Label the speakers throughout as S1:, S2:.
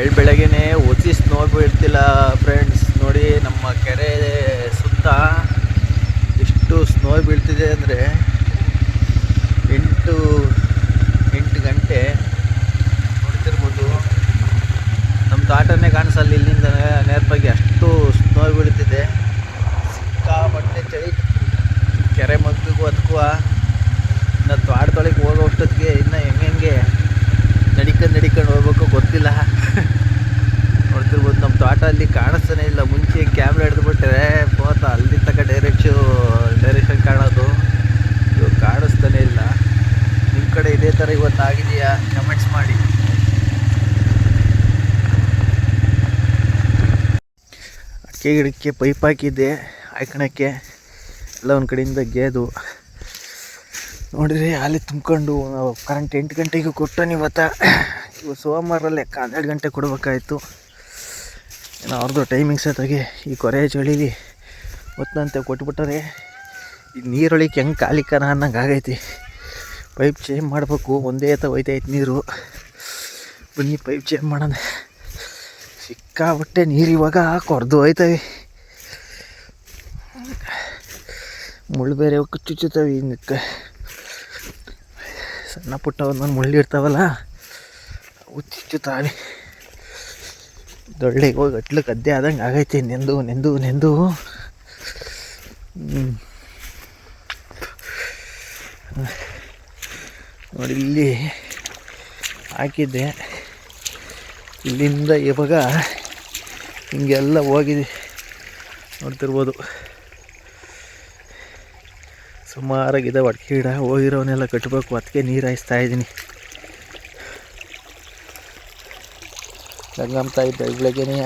S1: ಬೆಳ್ ಬೆಳಗ್ಗೆನೆ ಒತ್ತಿ ಸ್ನೋ ಬೀಳ್ತಿಲ್ಲ ಫ್ರೆಂಡ್ಸ್ ನೋಡಿ ನಮ್ಮ ಕೆರೆ ಸುತ್ತ ಎಷ್ಟು ಸ್ನೋ ಬೀಳ್ತಿದೆ ಅಂದರೆ ಎಂಟು ಎಂಟು ಗಂಟೆ ನೋಡ್ತಿರ್ಬೋದು. ನಮ್ಮ ತಾಟನೇ ಕಾಣಿಸಲ್ಲ ಇಲ್ಲಿಂದ ನೇರವಾಗಿ ಅಷ್ಟು ಸ್ನೋ ಬೀಳ್ತಿದೆ. ಸಿಕ್ಕಾಪಟ್ಟೆ ಚಳಿ. ಕೆರೆ ಮಗ್ಗಿಗೂ ಅದಕ್ಕೂ ಇನ್ನು ತೋಟದೊಳಗೆ ಹೋಗೋ ಅಷ್ಟೊತ್ತಿಗೆ ಇನ್ನು ಹೆಂಗೆ ತೋಟ ಅಲ್ಲಿ ಕಾಣಿಸ್ತಾನೆ ಇಲ್ಲ. ಮುಂಚೆ ಕ್ಯಾಮ್ರಾ ಹಿಡಿದ್ಬಿಟ್ರೆ ಫೋಟೋ ಅಲ್ಲಿ ತಕ್ಕ ಡೈರೆಕ್ಷು ಡೈರೆಕ್ಷನ್ ಕಾಣೋದು. ಇವಾಗ ಕಾಣಿಸ್ತಾನೆ ಇಲ್ಲ. ನಿಮ್ಮ ಕಡೆ ಇದೇ ಥರ ಇವತ್ತು ಆಗಿದೆಯಾ ಕಮೆಂಟ್ಸ್ ಮಾಡಿ. ಅಡಿಕೆ ಗಿಡಕ್ಕೆ ಪೈಪ್ ಹಾಕಿದ್ದೆ ಹಾಕೋಣಕ್ಕೆ. ಎಲ್ಲ ಒಂದು ಕಡೆಯಿಂದ ಗೇದು. ನೋಡಿದ್ರೆ ಅಲ್ಲಿ ತುಂಬಿಕೊಂಡು ಕರೆಂಟ್ ಎಂಟು ಗಂಟೆಗೆ ಕೊಟ್ಟನು ಇವತ್ತು. ಇವು ಸೋಮವಾರ ಲೆಕ್ಕ ಹನ್ನೆರಡು ಗಂಟೆ ಕೊಡಬೇಕಾಯ್ತು. ಏನೋ ಅವ್ರದ್ದು ಟೈಮಿಂಗ್ಸ್ ಆತಾಗೆ ಈ ಕೊರೆ ಚಳಿಲಿ ಹೊತ್ತಂತೆ ಕೊಟ್ಬಿಟ್ಟರೆ. ಈ ನೀರೊಳಗೆ ಹೆಂಗೆ ಕಾಲಿಕನ ಅನ್ನಂಗೆ ಆಗೈತಿ. ಪೈಪ್ ಚೇಂಜ್ ಮಾಡಬೇಕು, ಒಂದೇ ತ ನೀರು. ಬನ್ನಿ ಪೈಪ್ ಚೇಂಜ್ ಮಾಡೋಣ. ಸಿಕ್ಕಾಬಟ್ಟೆ ನೀರು ಇವಾಗ ಕೊರೆದು ಹೋಯ್ತವೆ. ಮುಳ್ಳು ಬೇರೆ ಚುಚ್ಚುತ್ತವೆ ಹಿಂದಕ್ಕೆ ಸಣ್ಣ ಪುಟ್ಟ ಒಂದೊಂದು ಮುಳ್ಳು ಇರ್ತಾವಲ್ಲ ಅವು ದೊಳ್ಳೆಗೆ ಹೋಗಿ ಅಟ್ಲು ಗದ್ದೆ ಆದಂಗೆ ಆಗೈತಿ. ನೆಂದು ನೆಂದು ನೆಂದು. ನೋಡಿ, ಇಲ್ಲಿ ಹಾಕಿದ್ದೆ. ಇಲ್ಲಿಂದ ಇವಾಗ ಹಿಂಗೆಲ್ಲ ಹೋಗಿದೆ. ನೋಡ್ತಿರ್ಬೋದು. ಸುಮಾರಾಗಿದೆ ಅಡಿಕೆ ಗಿಡ. ಹೋಗಿರೋವನ್ನೆಲ್ಲ ಕಟ್ಟಬೇಕು ಅದಕ್ಕೆ ನೀರು ಹಾಯಿಸ್ತಾ ಇದ್ದೀನಿ. ಗಂಗಮ್ಮ ತಾಯಿ ಬೆಳಗ್ಗೆನೇ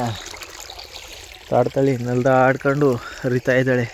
S1: ತಾಡ್ತಾಳಿ ನೆಲ್ದಾಡ್ಕೊಂಡು ಹರಿತಾ ಇದ್ದಾಳೆ.